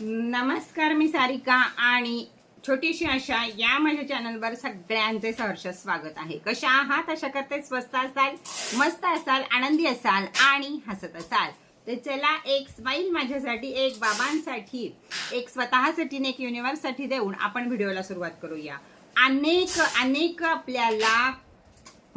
नमस्कार मी सारिका आणि छोटीशी आशा या माझ्या चॅनलवर सगळ्यांचे सहर्ष स्वागत आहे. कशा आहात? अशा करते स्वस्त असाल मस्त असाल आनंदी असाल आणि हसत असाल. तर चला एक स्माईल माझ्यासाठी एक बाबांसाठी एक स्वतःसाठी एक युनिव्हर्ससाठी देऊन आपण व्हिडिओला सुरुवात करूया. अनेक अनेक आपल्याला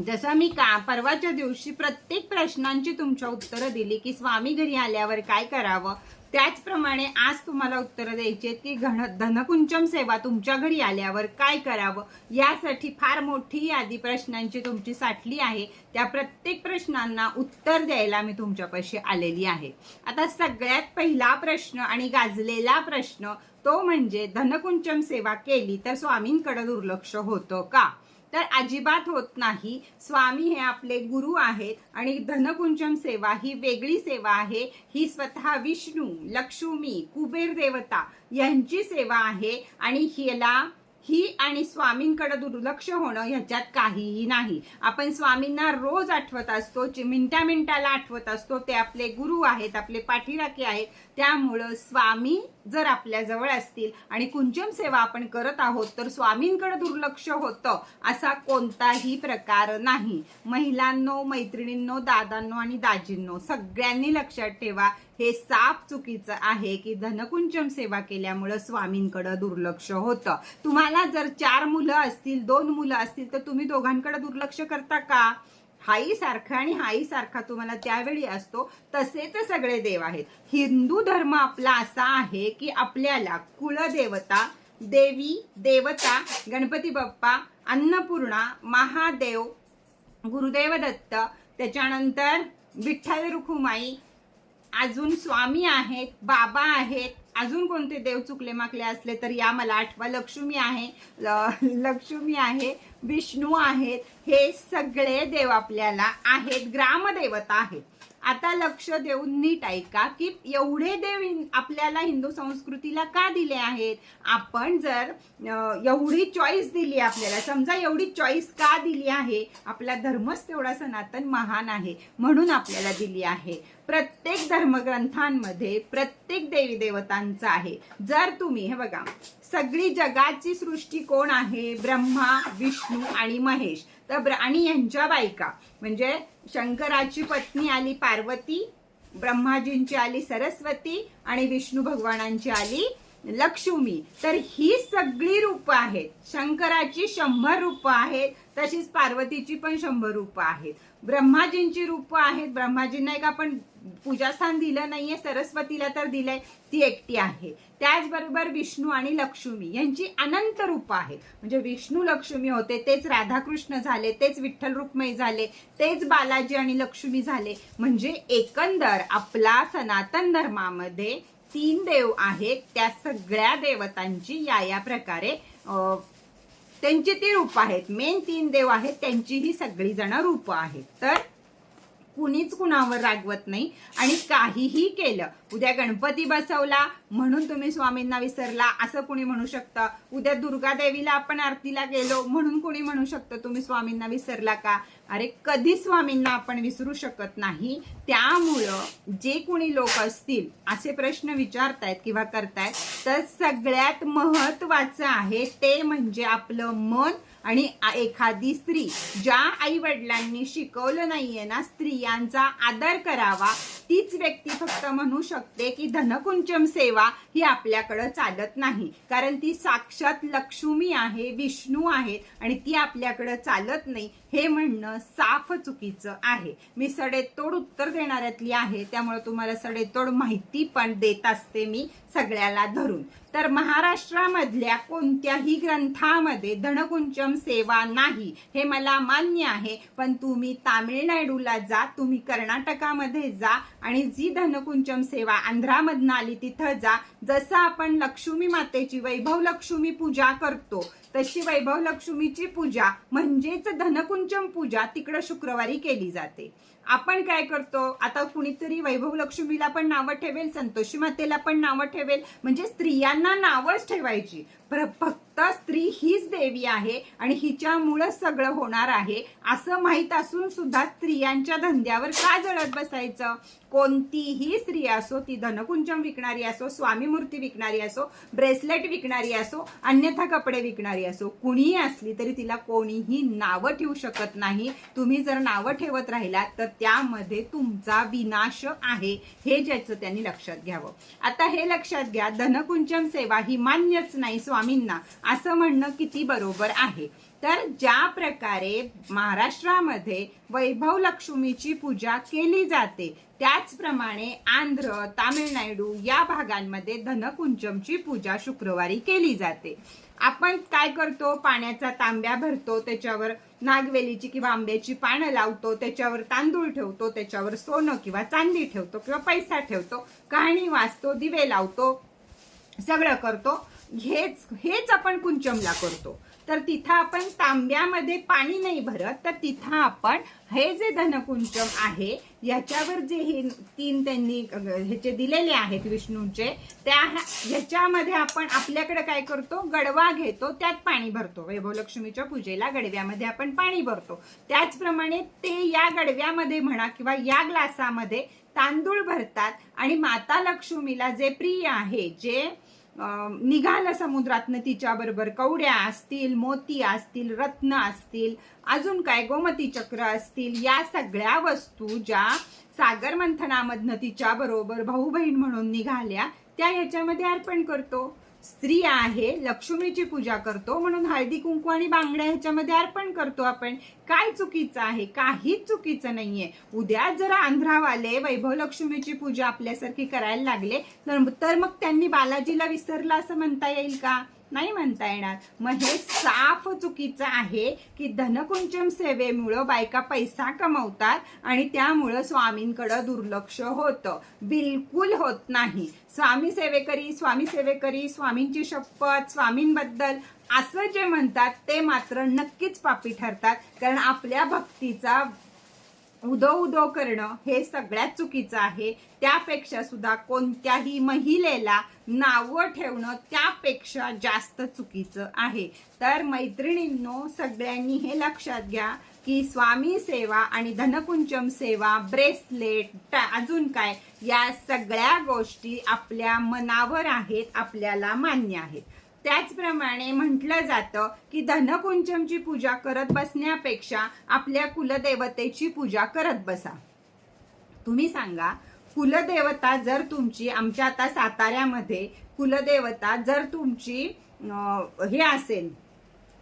जसं मी का परवाच्या दिवशी प्रत्येक प्रश्नांची तुमच्या उत्तरं दिली की स्वामी घरी आल्यावर काय करावं? त्याचप्रमाणे आज तुम्हाला उत्तरं द्यायची आहेत की घन धनकुंचम सेवा तुमच्या घरी आल्यावर काय करावं? यासाठी फार मोठी यादी प्रश्नांची तुमची साठली आहे. त्या प्रत्येक प्रश्नांना उत्तर द्यायला मी तुमच्यापाशी आलेली आहे. आता सगळ्यात पहिला प्रश्न आणि गाजलेला प्रश्न तो म्हणजे धनकुंचम सेवा केली तर स्वामींकडे दुर्लक्ष होतं का? तर अजिबात होत नाही. स्वामी हे आपले गुरु आहेत आणि धनकुंचम सेवा ही वेगळी सेवा आहे. ही स्वतः विष्णू लक्ष्मी कुबेर देवता यांची सेवा आहे आणि हिला ही आणि स्वामींकडे दुर्लक्ष होणं ह्याच्यात काहीही नाही. आपण स्वामींना रोज आठवत असतो मिनटा मिनटाला आठवत असतो ते आपले गुरु आहेत आपले पाठीराखे आहेत. त्यामुळं स्वामी जर आपल्या जवळ असतील आणि कुंचम सेवा आपण करत आहोत तर स्वामींकडे दुर्लक्ष होतं असा कोणताही प्रकार नाही. महिलांनो मैत्रिणींनो दादांनो आणि दाजींनो सगळ्यांनी लक्षात ठेवा हे साप चुकीचं आहे की धनकुंचम सेवा केल्यामुळं स्वामींकडे दुर्लक्ष होतं. तुम्हाला जर चार मुलं असतील दोन मुलं असतील तर तुम्ही दोघांकडे दुर्लक्ष करता का? हाई सारखा आणि हाई सारखा तुम्हाला त्यावेळी असतो तसेच सगळे देव आहेत. हिंदू धर्म आपला असा आहे की आपल्याला कुलदेवता देवी देवता गणपती बाप्पा अन्नपूर्णा महादेव गुरुदेव दत्त त्याच्यानंतर विठ्ठल रुखुमाई अजून स्वामी आहेत बाबा आहेत अजून कोणते देव चुकले माकले असले तर या मला आठवा लक्ष्मी आहे लक्ष्मी आहे विष्णू आहेत हे सगळे देव आपल्याला आहेत ग्रामदेवता आहेत. आता लक्ष देऊन नीट ऐका की एवढे देव आपल्याला हिंदू संस्कृतीला का दिले आहेत? आपण जर एवढी चॉईस दिली आपल्याला समजा एवढी चॉईस का दिली आहे? आपला धर्मच तेवढा सनातन महान आहे म्हणून आपल्याला दिली आहे. प्रत्येक धर्मग्रंथांमध्ये प्रत्येक देवी देवतांचं आहे. जर तुम्ही हे बघा सगळी जगाची सृष्टी कोण आहे? ब्रह्मा विष्णू आणि महेश. तर आणि यांच्या बायका म्हणजे शंकराची पत्नी आली पार्वती ब्रह्माजींची आली सरस्वती आणि विष्णू भगवानांची आली लक्ष्मी. तर ही सगळी रूप आहेत. शंकराची शंभर रूप आहेत तशीच पार्वतीची पण शंभर रूप आहेत. ब्रह्माजींची रूप आहेत. ब्रह्माजींना एक आपण पूजास्थान दिलं नाहीये सरस्वतीला तर दिलंय ती एकटी आहे. त्याचबरोबर विष्णू आणि लक्ष्मी यांची अनंत रूप आहेत. म्हणजे विष्णू लक्ष्मी होते तेच राधाकृष्ण झाले तेच विठ्ठल रुक्मिणी झाले तेच बालाजी आणि लक्ष्मी झाले. म्हणजे एकंदर आपला सनातन धर्मामध्ये तीन देव आहेत त्या सगळ्या देवतांची या या प्रकारे त्यांची ती रूप आहेत. मेन तीन देव आहेत त्यांची ही सगळी जण रूप आहेत. तर कुणीच कुणावर रागवत नाही आणि काहीही केलं. उद्या गणपती बसवला म्हणून तुम्ही स्वामींना विसरला असं कुणी म्हणू शकतं? उद्या दुर्गा देवीला आपण आरतीला गेलो म्हणून कुणी म्हणू शकतं तुम्ही स्वामींना विसरला का? अरे कधी स्वामींना आपण विसरू शकत नाही? त्यामुळं जे कुणी लोक असतील असे प्रश्न विचारतायत किंवा करतायत तर सगळ्यात महत्वाचं आहे ते म्हणजे आपलं मन आणि एखादी स्त्री ज्या आई वडिलांनी शिकवलं नाहीये ना स्त्रियांचा आदर करावा तीच व्यक्ती फक्त म्हणू शकते की धनकुंचम सेवा ही आपल्याकडं चालत नाही. कारण ती साक्षात लक्ष्मी आहे विष्णू आहे आणि ती आपल्याकडं चालत नाही हे म्हणणं साफ चुकीचं आहे. मी सडेतोड उत्तर देणाऱ्यातली आहे त्यामुळे तुम्हाला सडेतोड माहिती पण देत असते मी सगळ्याला धरून. तर महाराष्ट्रामधल्या कोणत्याही ग्रंथामध्ये धनकुंचम सेवा नाही. हे मला मान्य आहे. पण तुम्ही तामिळनाडूला जा तुम्ही कर्नाटकामध्ये जा आणि जी धनकुंचम सेवा आंध्रामधनं आली तिथं जा. जसं आपण लक्ष्मी मातेची वैभव लक्ष्मी पूजा करतो तशी वैभव लक्ष्मीची पूजा म्हणजेच धनकुंचम पूजा तिकडं शुक्रवारी केली जाते. आपण काय करतो? आता कुणीतरी वैभव लक्ष्मीला पण नावं ठेवेल संतोषी मातेला पण नावं ठेवेल. म्हणजे स्त्रियांना नावच ठेवायची. तर स्त्री हीच देवी आहे आणि हिच्यामुळंच सगळं होणार आहे. असं माहीत असून सुद्धा स्त्रियांच्या धंद्यावर का जळत बसायचं? कोणतीही स्त्री असो ती धनकुंचम विकणारी असो स्वामी मूर्ती विकणारी असो ब्रेसलेट विकणारी असो अन्यथा कपडे विकणारी असो कुणीही असली तरी तिला कोणीही नावं ठेवू शकत नाही. तुम्ही जर नावं ठेवत राहिलात तर त्यामध्ये तुमचा विनाश आहे. हे ज्याचं त्यांनी लक्षात घ्यावं. आता हे लक्षात घ्या धनकुंचम सेवा ही मान्यच नाही स्वामींना. असं म्हणणं किती बरोबर आहे. तर ज्या प्रकारे महाराष्ट्रामध्ये वैभव लक्ष्मीची पूजा केली जाते त्याचप्रमाणे आंध्र तामिळनाडू या भागांमध्ये धनकुंचमची पूजा शुक्रवारी केली जाते. आपण काय करतो? पाण्याचा तांब्या भरतो त्याच्यावर नागवेलीची किंवा आंब्याची पानं लावतो त्याच्यावर तांदूळ ठेवतो त्याच्यावर सोनं किंवा चांदी ठेवतो किंवा पैसा ठेवतो कहाणी वाचतो दिवे लावतो सगळं करतो. हेच हेच आपण कुंचमला करतो. तर तिथं आपण तांब्यामध्ये पाणी नाही भरत तर तिथं आपण हे जे धनकुंचम आहे याच्यावर जे हे तीन त्यांनी ह्याचे दिलेले आहेत विष्णूचे त्या ह्याच्यामध्ये आपण आपल्याकडे काय करतो? गडवा घेतो त्यात पाणी भरतो. वैभवलक्ष्मीच्या पूजेला गडव्यामध्ये आपण पाणी भरतो. त्याचप्रमाणे ते या गडव्यामध्ये म्हणा किंवा या ग्लासामध्ये तांदूळ भरतात आणि माता लक्ष्मीला जे प्रिय आहे जे निघालं समुद्रातनं तिच्याबरोबर. कवड्या असतील मोती असतील रत्न असतील अजून काय गोमती चक्र असतील या सगळ्या वस्तू ज्या सागर मंथनामधनं तिच्या बरोबर भाऊ बहीण म्हणून निघाल्या त्या याच्यामध्ये अर्पण करतो. स्त्री आहे लक्ष्मीची पूजा करतो म्हणून हळदी कुंकू आणि बांगड्या ह्याच्यामध्ये अर्पण करतो आपण. काय चुकीचं आहे? काहीच चुकीचं नाहीये. उद्या जर आंध्रावाले वैभव लक्ष्मीची पूजा आपल्यासारखी करायला लागले तर तर मग त्यांनी बालाजीला विसरला असं म्हणता येईल का? नाही म्हणता येणार. मग हे साफ चुकीचं आहे की धनकुंचम सेवेमुळं बायका पैसा कमवतात आणि त्यामुळं स्वामींकडं दुर्लक्ष होतं. बिलकुल होत नाही. स्वामी सेवेकरी स्वामी सेवेकरी स्वामींची शपथ स्वामींबद्दल असं जे म्हणतात ते मात्र नक्कीच पापी ठरतात. कारण आपल्या भक्तीचा उदो उदो करणं हे सगळ्यात चुकीचं आहे. त्यापेक्षा सुद्धा कोणत्याही महिलेला नावं ठेवणं त्यापेक्षा जास्त चुकीचं आहे. तर मैत्रिणींनो सगळ्यांनी हे लक्षात घ्या की स्वामी सेवा आणि धनकुंचम सेवा ब्रेसलेट अजून काय या सगळ्या गोष्टी आपल्या मनावर आहेत आपल्याला मान्य आहेत. त्याचप्रमाणे म्हटलं जातं की धनकुंचमची पूजा करत बसण्यापेक्षा आपल्या कुलदेवतेची पूजा करत बसा. तुम्ही सांगा कुलदेवता जर तुमची आमच्या आता साताऱ्यामध्ये कुलदेवता जर तुमची हे असेल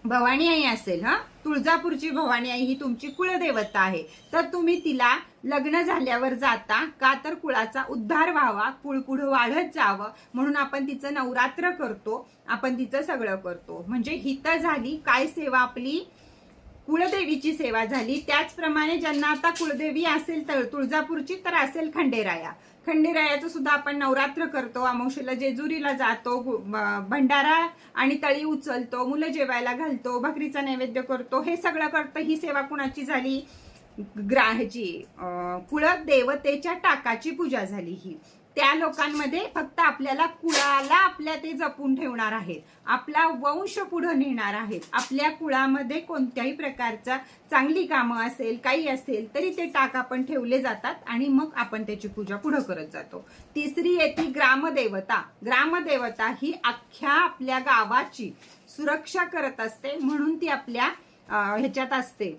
भवानी आई असेल हा? तुळजापूरची भवानी आई ही तुमची कुलदेवता आहे. तर तुम्ही तिला लग्न झाल्यावर जाता का तर कुळाचा उद्धार व्हावा कुळ पुढं वाढत जावं म्हणून आपण तिचं नवरात्र करतो आपण तिचं सगळं करतो. म्हणजे हित झाली काय सेवा आपली? कुळदेवीची सेवा झाली. त्याचप्रमाणे ज्यांना आता कुळदेवी असेल तर तुळजापूरची तर असेल खंडेराया. खंडेरायाचं सुद्धा आपण नवरात्र करतो. अमावशीला जेजुरीला जातो भंडारा आणि तळी उचलतो मुलं जेवायला घालतो भाकरीचा नैवेद्य करतो. हे सगळं करतं ही सेवा कुणाची झाली? ग्राहची कुळदेवतेच्या टाकाची पूजा झाली ही. त्या लोकांमध्ये फक्त आपल्याला कुळाला आपल्या ते जपून ठेवणार आहेत. आपला वंश पुढे नेणार आहेत. आपल्या कुळामध्ये कोणत्याही प्रकारचा चांगली कामं असेल काही असेल तरी ते टाक आपण ठेवले जातात आणि मग आपण त्याची पूजा पुढे करत जातो. तिसरी येते ग्रामदेवता. ग्रामदेवता ही अख्ख्या आपल्या गावाची सुरक्षा करत असते म्हणून ती आपल्या ह्याच्यात असते.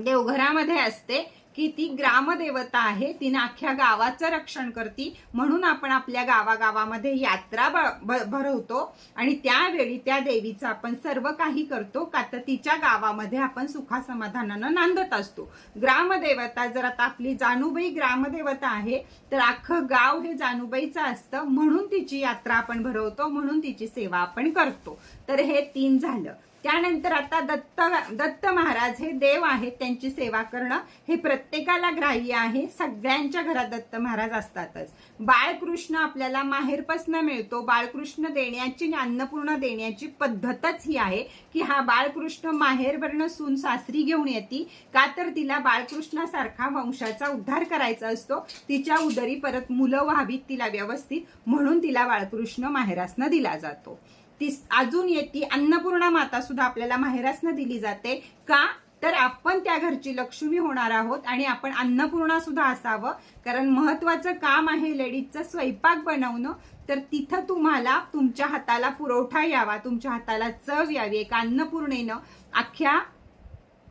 देवघरामध्ये असते की ती ग्रामदेवता आहे तिने अख्ख्या गावाचं रक्षण करती. म्हणून आपण आपल्या गावागावामध्ये यात्रा ब- भरवतो. आणि त्यावेळी त्या देवीचं आपण सर्व काही करतो का तर तिच्या गावामध्ये आपण सुखासमाधानानं नांदत असतो. ग्रामदेवता जर आता आपली जानुबाई ग्रामदेवता आहे तर अख्खं गाव हे जानुबाईचं असतं. म्हणून तिची यात्रा आपण भरवतो म्हणून तिची सेवा आपण करतो. तर हे तीन झालं. त्यानंतर आता दत्त दत्त महाराज हे देव आहेत त्यांची सेवा करणं हे प्रत्येकाला ग्राह्य आहे. सगळ्यांच्या घरात दत्त महाराज असतातच. बाळकृष्ण आपल्याला माहेरपासनं मिळतो. बाळकृष्ण देण्याची अन्नपूर्ण देण्याची पद्धतच ही आहे की हा बाळकृष्ण माहेरवरनं सून सासरी घेऊन येते. का तर तिला बाळकृष्णासारखा वंशाचा उद्धार करायचा असतो. तिच्या उदरी परत मुलं व्हावीत तिला व्यवस्थित. म्हणून तिला बाळकृष्ण माहेरासनं दिला जातो. ती अजून येते अन्नपूर्णा माता सुद्धा आपल्याला माहेरासनं दिली जाते. का? तर आपण त्या घरची लक्ष्मी होणार आहोत आणि आपण अन्नपूर्णा सुद्धा असावं. कारण महत्वाचं काम आहे लेडीजचं स्वयंपाक बनवणं. तर तिथं तुम्हाला तुमच्या हाताला पुरवठा यावा तुमच्या हाताला चव यावी. एका अन्नपूर्णेनं अख्ख्या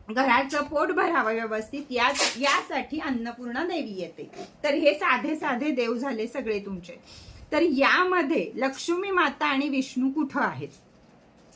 घराचं पोट भरावं व्यवस्थित. या यासाठी अन्नपूर्णा देवी येते. तर हे साधे साधे देव झाले सगळे तुमचे. तर यामध्ये लक्ष्मी माता आणि विष्णू कुठं आहेत?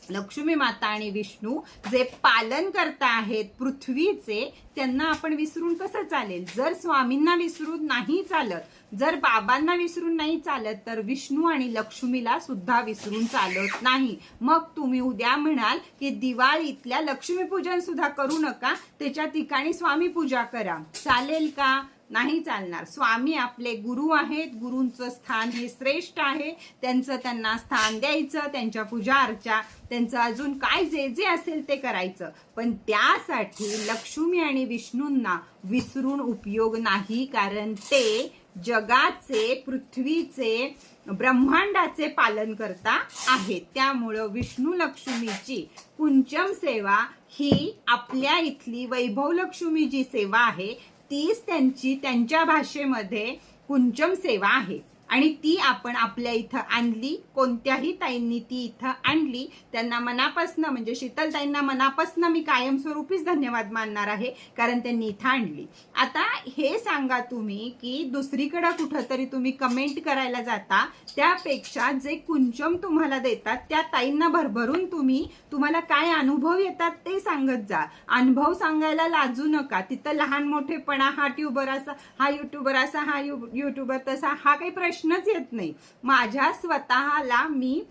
लक्ष्मी माता आणि विष्णू जे पालन करता आहेत पृथ्वीचे त्यांना आपण विसरून कसं चालेल? जर स्वामींना विसरून नाही चालत जर बाबांना विसरून नाही चालत तर विष्णू आणि लक्ष्मीला सुद्धा विसरून चालत नाही. मग तुम्ही उद्या म्हणाल की दिवाळीतल्या लक्ष्मीपूजन सुद्धा करू नका त्याच्या ठिकाणी स्वामी पूजा करा. चालेल का? नाही चालणार. स्वामी आपले गुरु आहेत गुरूंचं स्थान हे श्रेष्ठ आहे. त्यांचं त्यांना स्थान द्यायचं त्यांच्या पूजा अर्चा त्यांचं अजून काय जे जे असेल ते करायचं. पण त्यासाठी लक्ष्मी आणि विष्णूंना विसरून उपयोग नाही कारण ते जगाचे पृथ्वीचे ब्रह्मांडाचे पालन करता आहेत. त्यामुळं विष्णू लक्ष्मीची कुंचम सेवा ही आपल्या इथली वैभव लक्ष्मी जी सेवा आहे. तीच त्यांची त्यांच्या भाषेमध्ये कुंचम सेवा आहे. आणि ती आपण आपल्या इथं आणली कोणत्याही ताईंनी ती इथं आणली त्यांना मनापासनं म्हणजे शीतलताईंना मनापासनं मी कायमस्वरूपीच धन्यवाद मानणार आहे कारण त्यांनी इथं आणली. आता हे सांगा तुम्ही की दुसरीकडं कुठंतरी तुम्ही कमेंट करायला जाता त्यापेक्षा जे कुंचम तुम्हाला देतात त्या ताईंना भरभरून तुम्ही तुम्हाला काय अनुभव येतात ते सांगत जा. अनुभव सांगायला लाजू नका. तिथं लहान मोठेपणा हा ट्युबर असा हा युट्यूबर असा हा यु युट्यूबर तसा हा काही प्रश्न प्रश्नच येत नाही. माझ्या स्वतःला मी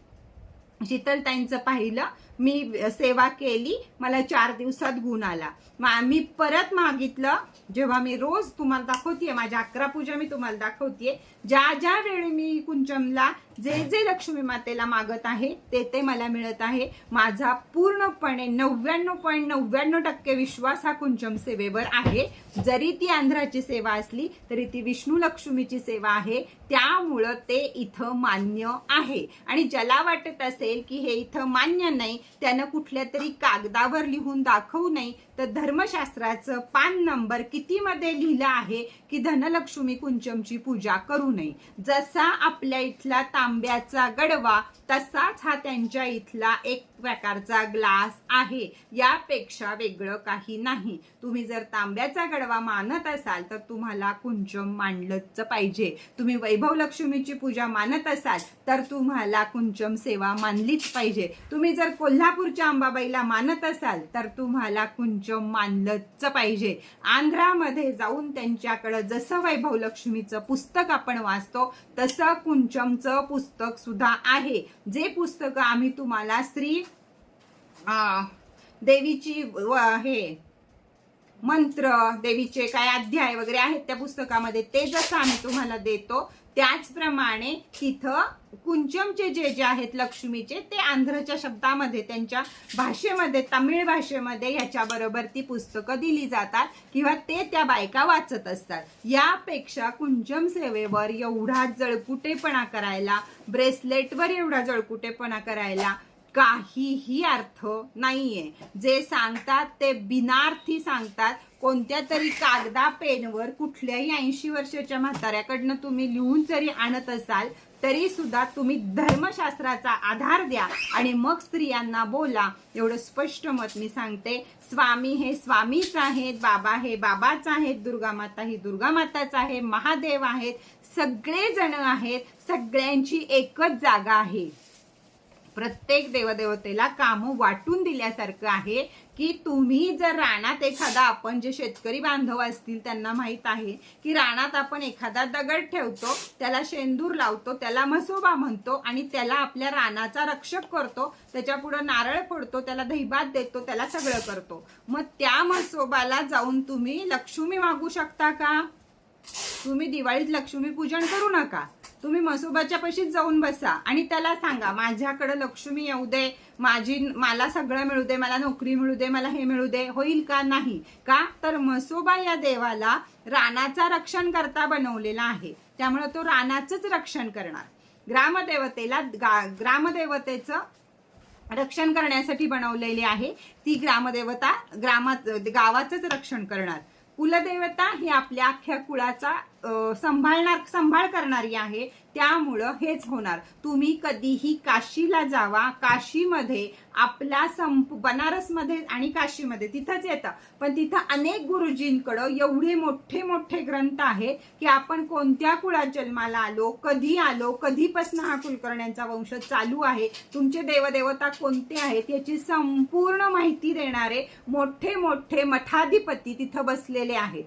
शीतलताईंचं पाहिलं मी सेवा केली मला चार दिवसात गुण आला. मा- मी परत मागितलं जेव्हा मी रोज तुम्हाला दाखवतीये माझ्या अकरा पूजा मी तुम्हाला दाखवतीये ज्या ज्या वेळी मी कुंचमला जे जे लक्ष्मी मातेला मागत आहे ते ते मला मिळत आहे. माझा पूर्णपणे नव्याण्णव पॉईंट नव्याण्णव टक्के विश्वास हा कुंचम सेवेवर आहे. जरी ती आंध्राची सेवा असली तरी ती विष्णू लक्ष्मीची सेवा आहे. त्यामुळं ते इथं मान्य आहे. आणि ज्याला वाटत असेल की हे इथं मान्य नाही त्यानं कुठल्या तरी कागदावर लिहून दाखवू नये. तर धर्मशास्त्राचं पान नंबर कितीमध्ये लिहिलं आहे की धनलक्ष्मी कुंचमची पूजा करू नये. जसा आपल्या इथला तांब्याचा गडवा तसाच हा त्यांच्या इथला एक प्रकारचा ग्लास आहे. यापेक्षा वेगळं काही नाही. तुम्ही जर तांब्याचा गडवा मानत असाल तर तुम्हाला कुंचम मांडलंच पाहिजे. तुम्ही वैभव लक्ष्मीची पूजा मानत असाल तर तुम्हाला कुंचम सेवा मानलीच पाहिजे. तुम्ही जर कोल्हापूरच्या अंबाबाईला मानत असाल तर तुम्हाला कुंच कुंचम मानलंच पाहिजे. आंध्रामध्ये जाऊन त्यांच्याकडं जसं वैभव लक्ष्मीचं पुस्तक आपण वाचतो तसं कुंचमचं पुस्तक सुद्धा आहे. जे पुस्तक आम्ही तुम्हाला श्री देवीची व- हे मंत्र देवीचे काय अध्याय वगैरे आहेत त्या पुस्तकामध्ये ते जसं आम्ही तुम्हाला देतो त्याचप्रमाणे तिथं कुंचमचे जे जे आहेत लक्ष्मीचे ते आंध्रच्या शब्दामध्ये त्यांच्या भाषेमध्ये तमिळ भाषेमध्ये ह्याच्याबरोबर ती पुस्तकं दिली जातात किंवा ते त्या बायका वाचत असतात. यापेक्षा कुंचम सेवेवर एवढा जळकुटेपणा करायला ब्रेसलेटवर एवढा जळकुटेपणा करायला काहीही अर्थ नाहीये. जे सांगतात ते बिनार्थी सांगतात. कोणत्या तरी कागदा पेनवर कुठल्याही ऐंशी वर्षाच्या म्हाताऱ्याकडनं तुम्ही लिहून जरी आणत असाल तरी सुद्धा तुम्ही धर्मशास्त्राचा आधार द्या आणि मग स्त्रियांना बोला. एवढं स्पष्ट मत मी सांगते. स्वामी हे स्वामीच आहेत बाबा हे बाबाच आहेत दुर्गा माता ही दुर्गा माताच आहे महादेव आहेत सगळे जण आहेत सगळ्यांची एकच जागा आहे. प्रत्येक देवदेवतेला काम वाटून दिल्यासारखं आहे की तुम्ही जर रानात एखादा आपण जे शेतकरी बांधव असतील त्यांना माहीत आहे की रानात आपण एखादा दगड ठेवतो त्याला शेंदूर लावतो त्याला म्हसोबा म्हणतो आणि त्याला आपल्या रानाचा रक्षक करतो त्याच्या पुढं नारळ फोडतो त्याला दहीभात देतो त्याला सगळं करतो. मग त्या म्हसोबाला जाऊन तुम्ही लक्ष्मी मागू शकता का? तुम्ही दिवाळीत लक्ष्मी पूजन करू नका. तुम्ही मसोबाच्या पशीच जाऊन बसा आणि त्याला सांगा माझ्याकडे लक्ष्मी येऊ दे माझी मला सगळं मिळू दे मला नोकरी मिळू दे मला हे मिळू दे होईल का नाही? का? तर मसोबा या देवाला रानाचा रक्षण करता बनवलेला आहे. त्यामुळे तो रानाचंच रक्षण करणार. ग्रामदेवतेला ग्रामदेवतेचं रक्षण करण्यासाठी बनवलेली आहे. ती ग्रामदेवता ग्रामात गावाचंच रक्षण करणार. कुलदेवता ही आपल्या अख्ख्या कुळाचा सांभाळणार सांभाळ करणारी आहे त्यामुळं हेच होणार. तुम्ही कधीही काशीला जावा काशीमध्ये आपला संप बनारसमध्ये आणि काशीमध्ये तिथंच येतं. पण तिथं अनेक गुरुजींकडं एवढे मोठे मोठे ग्रंथ आहेत की आपण कोणत्या कुळात जन्माला आलो कधी आलो कधीपासून हा कुलकर्ण्यांचा वंश चालू आहे तुमचे देवदेवता कोणते आहेत याची संपूर्ण माहिती देणारे मोठे मोठे मठाधिपती तिथं बसलेले आहेत.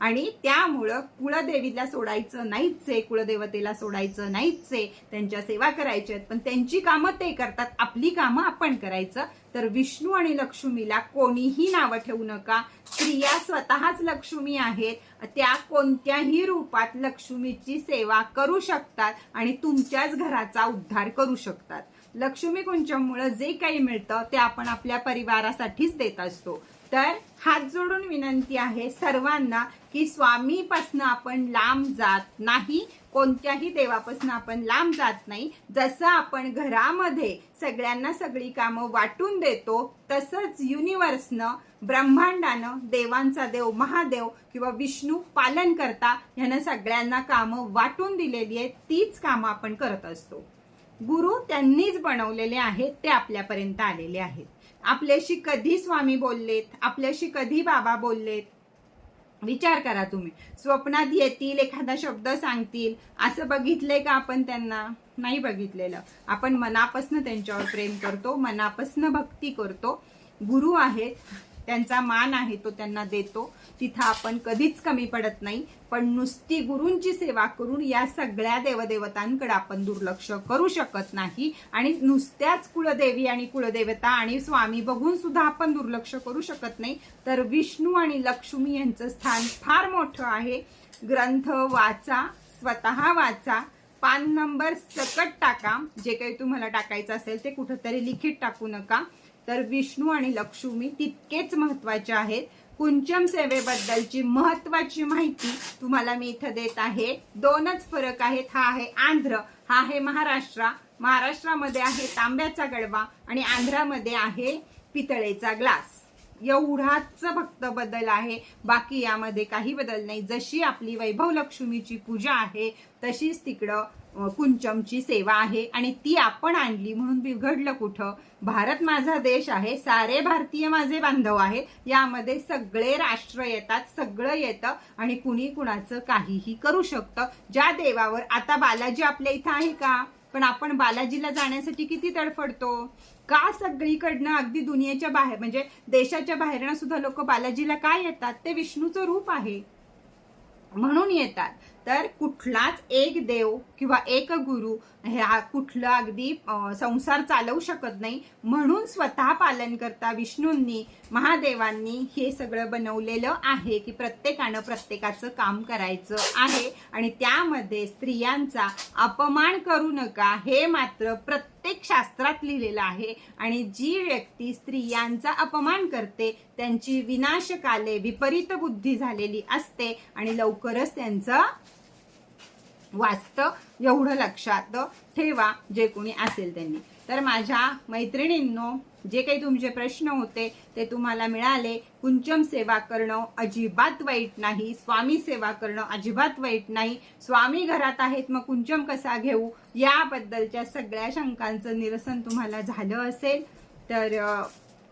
आणि त्यामुळं कुळदेवीला सोडायचं नाहीच आहे कुळदेवतेला सोडायचं नाहीच आहे त्यांच्या सेवा करायच्या आहेत. पण त्यांची कामं ते करतात आपली कामं आपण करायचं. तर विष्णू आणि लक्ष्मीला कोणीही नावं ठेवू नका. स्त्रिया स्वतःच लक्ष्मी आहेत. त्या कोणत्याही रूपात लक्ष्मीची सेवा करू शकतात आणि तुमच्याच घराचा उद्धार करू शकतात. लक्ष्मी कुंचममुळं जे काही मिळतं ते आपण आपल्या परिवारासाठीच देत असतो. तर हात जोडून विनंती आहे सर्वांना की स्वामीपासनं आपण लांब जात नाही कोणत्याही देवापासून आपण लांब जात नाही. जसं आपण घरामध्ये सगळ्यांना सगळी कामं वाटून देतो तसंच युनिव्हर्सनं ब्रह्मांडानं देवांचा देव महादेव किंवा विष्णू पालन करता ह्यानं सगळ्यांना कामं वाटून दिलेली आहेत तीच कामं आपण करत असतो. गुरु त्यांनीच बनवलेले आहेत ते आपल्यापर्यंत आलेले आहेत. आपल्याशी कधी स्वामी बोललेत आपल्याशी कधी बाबा बोललेत विचार करा तुम्ही. स्वप्नात येतील एखादा शब्द सांगतील. असं बघितलंय का आपण त्यांना? नाही बघितलेलं. आपण मनापासनं त्यांच्यावर प्रेम करतो मनापासनं भक्ती करतो. गुरु आहेत. त्यांचा मान आहे तो त्यांना देतो. तिथं आपण कधीच कमी पडत नाही. पण नुसती गुरूंची सेवा करून या सगळ्या देवदेवतांकडे आपण दुर्लक्ष करू शकत नाही. आणि नुसत्याच कुळदेवी आणि कुळदेवता आणि स्वामी बघून सुद्धा आपण दुर्लक्ष करू शकत नाही. तर विष्णू आणि लक्ष्मी यांचं स्थान फार मोठं आहे. ग्रंथ वाचा स्वतः वाचा पान नंबर सकट टाका. जे काही तुम्हाला टाकायचं असेल ते कुठंतरी लिखित टाकू नका. तर विष्णू आणि लक्ष्मी तितकेच महत्त्वाचे आहेत. कुंचम सेवेबद्दलची महत्वाची माहिती तुम्हाला मी इथं देत आहे. दोनच फरक आहेत. हा आहे आंध्र हा आहे महाराष्ट्र. महाराष्ट्रामध्ये आहे तांब्याचा गडवा आणि आंध्रामध्ये आहे पितळेचा ग्लास. एवढाच फक्त बदल आहे. बाकी यामध्ये काही बदल नाही. जशी आपली वैभव लक्ष्मीची पूजा आहे तशीच तिकडं कुंचमची सेवा आहे आणि ती आपण आणली म्हणून बिघडलं कुठं? भारत माझा देश आहे सारे भारतीय माझे बांधव आहे यामध्ये सगळे राष्ट्र येतात सगळं येतं आणि कुणी कुणाचं काहीही करू शकतं. ज्या देवावर आता बालाजी आपल्या इथं आहे का? पण आपण बालाजीला जाण्यासाठी किती तडफडतो? का सगळीकडनं अगदी दुनियेच्या बाहेर म्हणजे देशाच्या बाहेरनं सुद्धा लोक बालाजीला काय येतात? ते विष्णूचं रूप आहे. म्हणून येतात. तर कुठलाच एक देव किंवा एक गुरु ह्या कुठलं अगदी संसार चालवू शकत नाही. म्हणून स्वतः पालन करता विष्णूंनी महादेवांनी हे सगळं बनवलेलं आहे की प्रत्येकानं प्रत्येकाचं काम करायचं आहे. आणि त्यामध्ये स्त्रियांचा अपमान करू नका. हे मात्र प्रत्येक प्रत्येक शास्त्रात लिहिलेलं आहे आणि जी व्यक्ती स्त्रियांचा अपमान करते त्यांची विनाशकाले विपरीत बुद्धी झालेली असते आणि लवकरच त्यांचं वाचतं. एवढं लक्षात ठेवा जे कोणी असेल त्यांनी. तर माझ्या मैत्रिणींनो जे काही तुमचे प्रश्न होते ते तुम्हाला मिळाले. कुंचम सेवा करणं अजिबात वाईट नाही. स्वामी सेवा करणं अजिबात वाईट नाही. स्वामी घरात आहेत मग कुंचम कसा घेऊ? याबद्दलच्या सगळ्या शंकांचं निरसन तुम्हाला झालं असेल. तर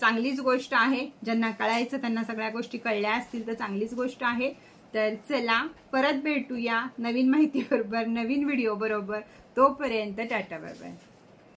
चांगलीच गोष्ट आहे. ज्यांना कळायचं त्यांना सगळ्या गोष्टी कळल्या असतील तर चांगलीच गोष्ट आहे. तर चला परत भेटूया नवीन माहितीबरोबर नवीन व्हिडिओ बरोबर. तोपर्यंत टाटा बाय बाय.